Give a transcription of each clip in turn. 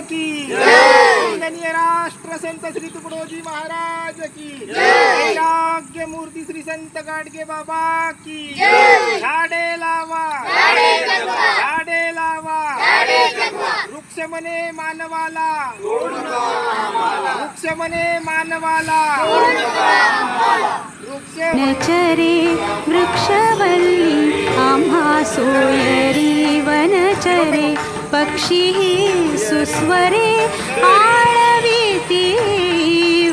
की। वंदनीय राष्ट्र संत श्री तुकडोजी महाराज की। वैराग्य मूर्ती श्री संत गाडगे बाबा की। झाडे लावा। झाडे लावा। वृक्ष म्हणे मानवाला। वृक्ष म्हणे मानवाला। वृक्ष वनचरे वृक्षवल्ली आम्हा सोयरी वनचरे पक्षिः सुस्वरे आळवीति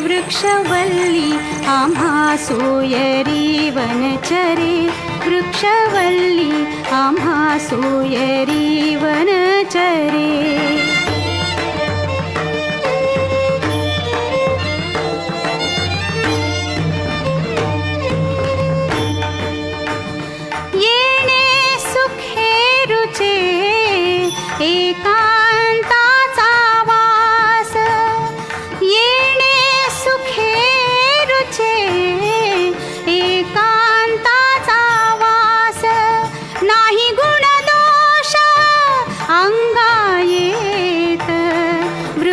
वृक्षवल्ली आम्हा सोयरी वनचरे वृक्षवल्ली आम्हा सोयरी वनचरे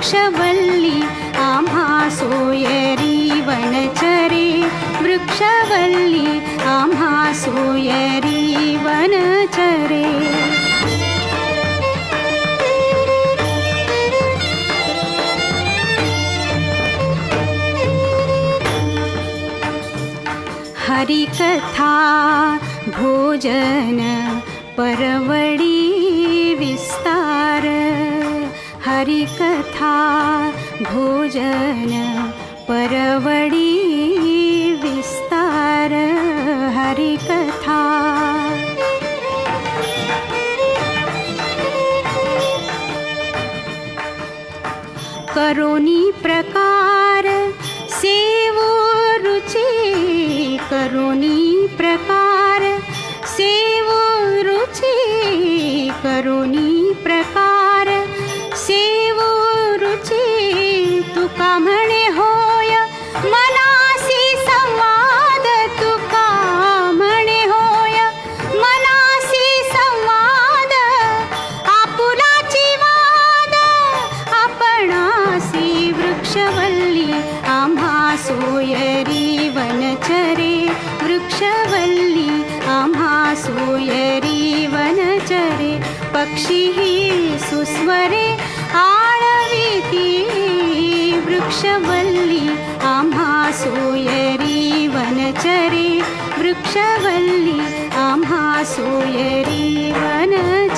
वृक्षवल्ली आम्हा सोयरी वनचरे। वृक्षवल्ली आम्हा सोयरी वनचरे। हरिकथा भोजन परवडी विस्तार हरिकथा भोजन परवडी विस्तार हरिकथा। करोनी प्रकार सेवो रुचि करोनी प्रकार तुका म्हणे होय. मनासी संवाद तुका म्हणे होय. मनासी संवाद आपुलाची वाद आपणासी वृक्षवल्ली आम्हा सोयरी वनचरे. वृक्षवल्ली आम्हा सोयरी वनचरे. पक्षिः सुस्वरे वृक्षवल्ली आम्हा सोयरी वनचरे